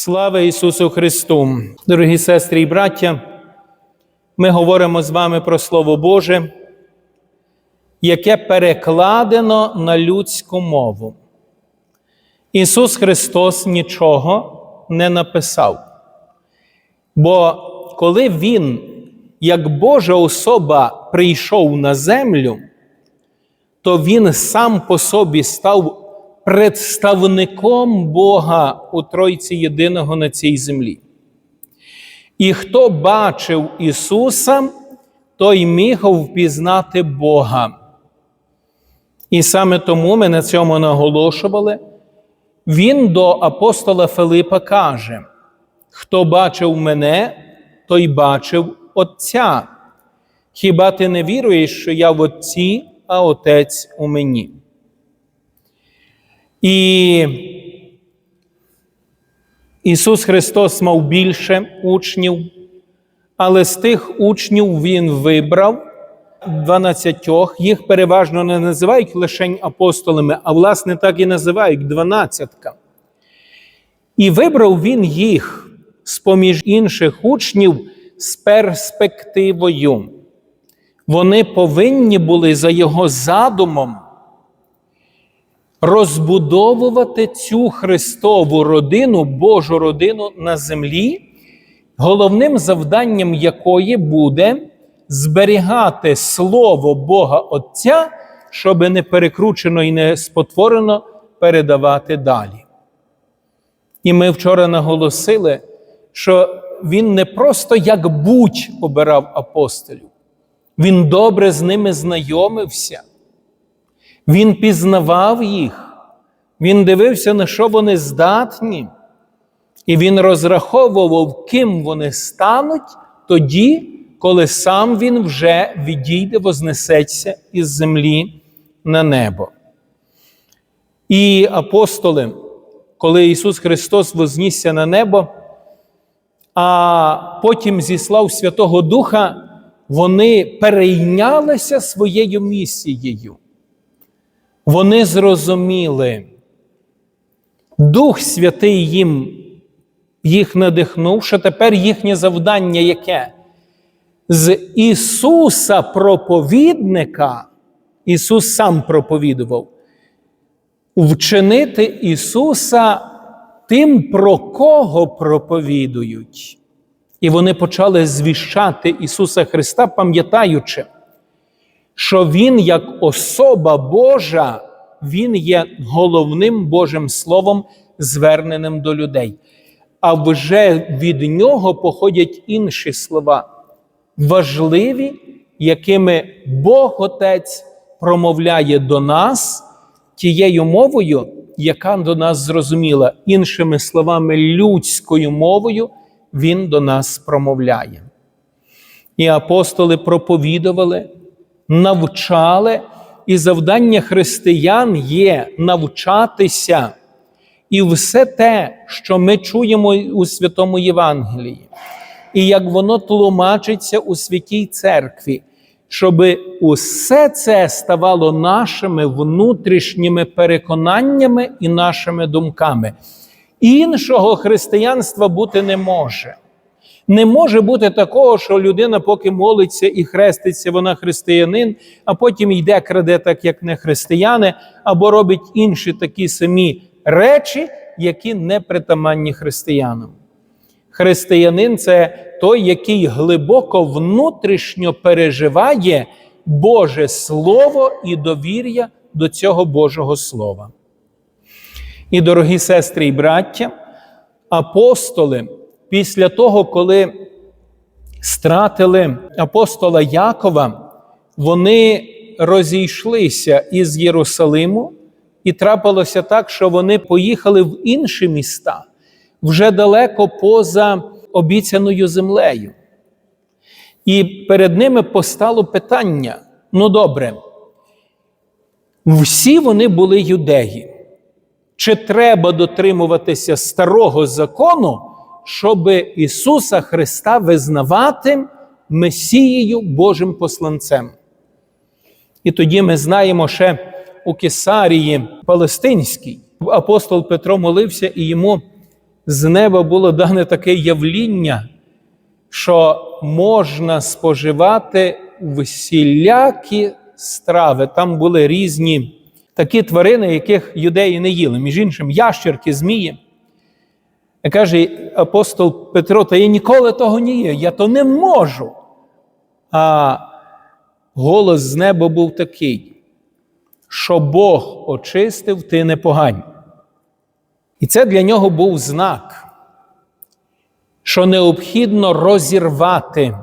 Слава Ісусу Христу! Дорогі сестри і браття, ми говоримо з вами про Слово Боже, яке перекладено на людську мову. Ісус Христос нічого не написав. Бо коли Він, як Божа особа, прийшов на землю, то Він сам по собі став представником Бога у Тройці Єдиного на цій землі. І хто бачив Ісуса, той міг впізнати Бога. І саме тому ми на цьому наголошували. Він до апостола Филипа каже: Хто бачив мене, той бачив Отця. Хіба ти не віруєш, що я в Отці, а Отець у мені? І Ісус Христос мав більше учнів, але з тих учнів Він вибрав 12, їх переважно не називають лише апостолами, а власне так і називають дванадцятка. І вибрав Він їх з-поміж інших учнів з перспективою. Вони повинні були за його задумом розбудовувати цю Христову родину, Божу родину на землі, головним завданням якої буде зберігати Слово Бога Отця, щоб не перекручено і не спотворено передавати далі. І ми вчора наголосили, що він не просто як будь обирав апостолів, він добре з ними знайомився. Він пізнавав їх, він дивився, на що вони здатні, і він розраховував, ким вони стануть тоді, коли сам він вже відійде, вознесеться із землі на небо. І апостоли, коли Ісус Христос вознісся на небо, а потім зіслав Святого Духа, вони перейнялися своєю місією. Вони зрозуміли, Дух Святий їм їх надихнув, що тепер їхнє завдання яке? З Ісуса проповідника, Ісус сам проповідував, вчинити Ісуса тим, про кого проповідують. І вони почали звіщати Ісуса Христа, пам'ятаючи, що Він, як особа Божа, Він є головним Божим Словом, зверненим до людей. А вже від нього походять інші слова, важливі, якими Бог Отець промовляє до нас тією мовою, яка до нас зрозуміла, іншими словами, людською мовою, Він до нас промовляє. І апостоли проповідували навчали, і завдання християн є навчатися. І все те, що ми чуємо у Святому Євангелії, і як воно тлумачиться у святій церкві, щоб усе це ставало нашими внутрішніми переконаннями і нашими думками. Іншого християнства бути не може. Не може бути такого, що людина, поки молиться і хреститься, вона християнин, а потім йде, краде, так як не християни, або робить інші такі самі речі, які не притаманні християнам. Християнин це той, який глибоко внутрішньо переживає Боже Слово і довір'я до цього Божого Слова. І, дорогі сестри і браття, апостоли після того, коли стратили апостола Якова, вони розійшлися із Єрусалиму, і трапилося так, що вони поїхали в інші міста вже далеко поза обіцяною землею. І перед ними постало питання: ну добре, всі вони були юдеї. Чи треба дотримуватися старого закону? Щоб Ісуса Христа визнавати Месією Божим посланцем. І тоді ми знаємо ще у Кесарії Палестинській. Апостол Петро молився і йому з неба було дане таке явління, що можна споживати всілякі страви. Там були різні такі тварини, яких юдеї не їли. Між іншим, ящерки, змії. Каже апостол Петро, та я ніколи того не є, я то не можу. А голос з неба був такий, що Бог очистив, ти не погань. І це для нього був знак, що необхідно розірвати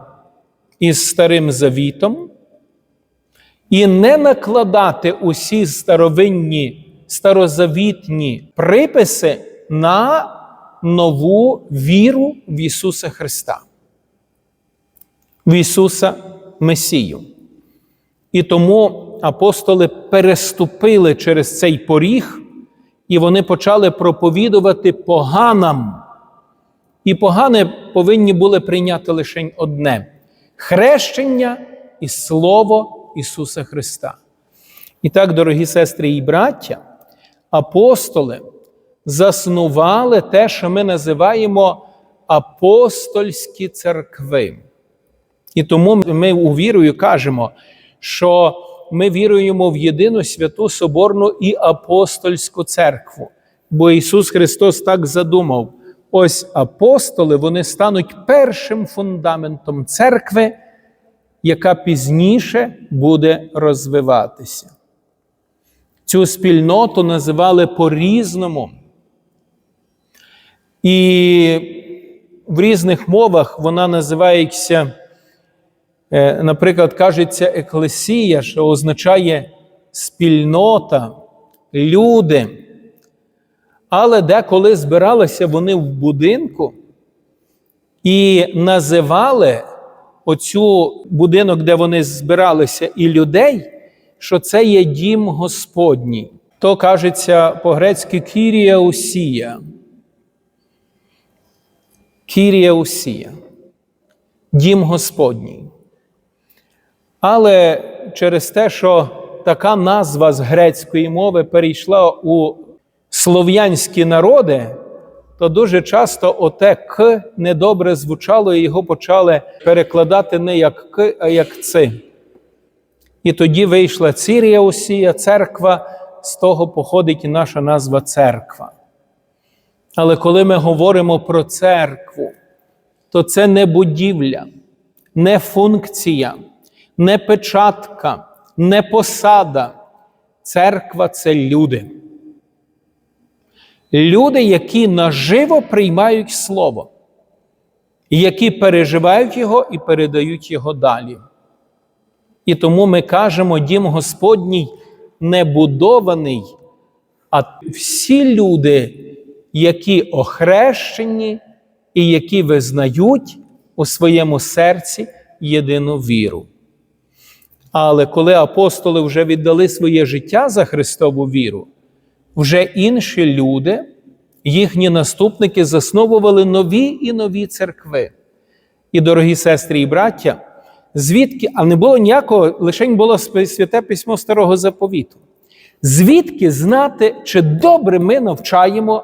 із старим завітом і не накладати усі старовинні, старозавітні приписи на нову віру в Ісуса Христа, в Ісуса Месію. І тому апостоли переступили через цей поріг, і вони почали проповідувати поганам. І погане повинні були прийняти лише одне хрещення і Слово Ісуса Христа. І так, дорогі сестри і браття, апостоли заснували те, що ми називаємо апостольські церкви. І тому ми у вірою кажемо, що ми віруємо в єдину святу Соборну і апостольську церкву. Бо Ісус Христос так задумав: ось апостоли вони стануть першим фундаментом церкви, яка пізніше буде розвиватися. Цю спільноту називали по-різному. І в різних мовах вона називається, е, наприклад, кажеться еклесія, що означає спільнота, люди. Але деколи збиралися вони в будинку і називали оцю будинок, де вони збиралися, і людей, що це є дім Господній. То кажеться по-грецьки Кірія Усія. Кірія Усія, дім Господній. Але через те, що така назва з грецької мови перейшла у слов'янські народи, то дуже часто оте К недобре звучало, і його почали перекладати не як К, а як Ци. І тоді вийшла Цірія Усія, церква, з того походить і наша назва церква. Але коли ми говоримо про церкву, то це не будівля, не функція, не печатка, не посада. Церква це люди. Люди, які наживо приймають Слово, які переживають його і передають його далі. І тому ми кажемо, дім Господній не будований, а всі люди, які охрещені і які визнають у своєму серці єдину віру. Але коли апостоли вже віддали своє життя за Христову віру, вже інші люди, їхні наступники засновували нові і нові церкви. І, дорогі сестри і браття, звідки, а не було ніякого, лише було святе письмо Старого Заповіту. Звідки знати, чи добре ми навчаємо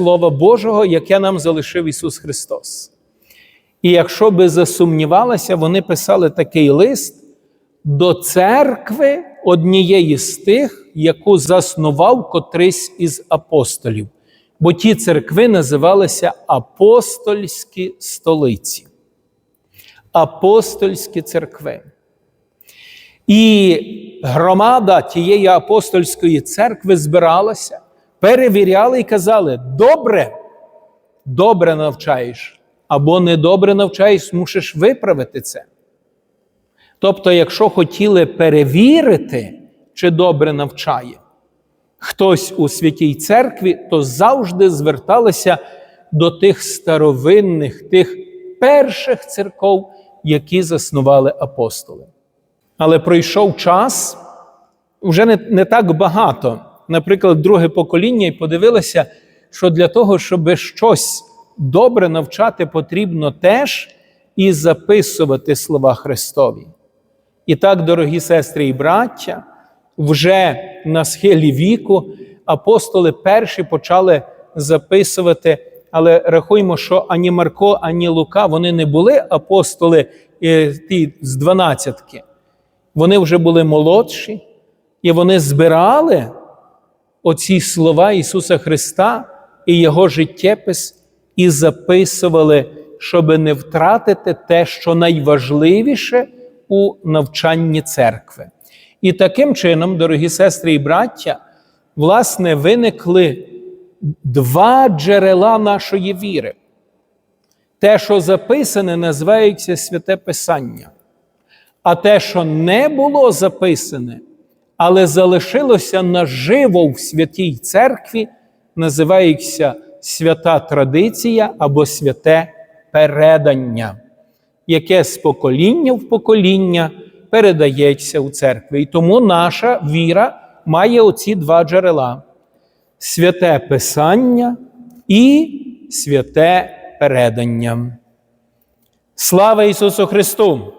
Слова Божого, яке нам залишив Ісус Христос? І якщо би засумнівалися, вони писали такий лист до церкви однієї з тих, яку заснував котрийсь із апостолів. Бо ті церкви називалися апостольські столиці. Апостольські церкви. І громада тієї апостольської церкви збиралася, перевіряли і казали: добре, добре навчаєш, або недобре навчаєш, мусиш виправити це. Тобто, якщо хотіли перевірити, чи добре навчає хтось у святій церкві, то завжди зверталися до тих старовинних, тих перших церков, які заснували апостоли. Але пройшов час, вже не, не так багато. Наприклад, друге покоління, і подивилися, що для того, щоб щось добре навчати, потрібно теж і записувати слова Христові. І так, дорогі сестри і браття, вже на схилі віку апостоли перші почали записувати але рахуємо, що ані Марко, ані Лука вони не були апостоли е, ті з дванадцятки. Вони вже були молодші, і вони збирали оці слова Ісуса Христа і Його життєпис і записували, щоб не втратити те, що найважливіше у навчанні церкви. І таким чином, дорогі сестри і браття, власне, виникли два джерела нашої віри. Те, що записане, називається Святе Писання. А те, що не було записане, але залишилося наживо в святій церкві, називається свята традиція або святе передання, яке з покоління в покоління передається у церкві. І тому наша віра має оці два джерела: святе Писання і святе передання. Слава Ісусу Христу!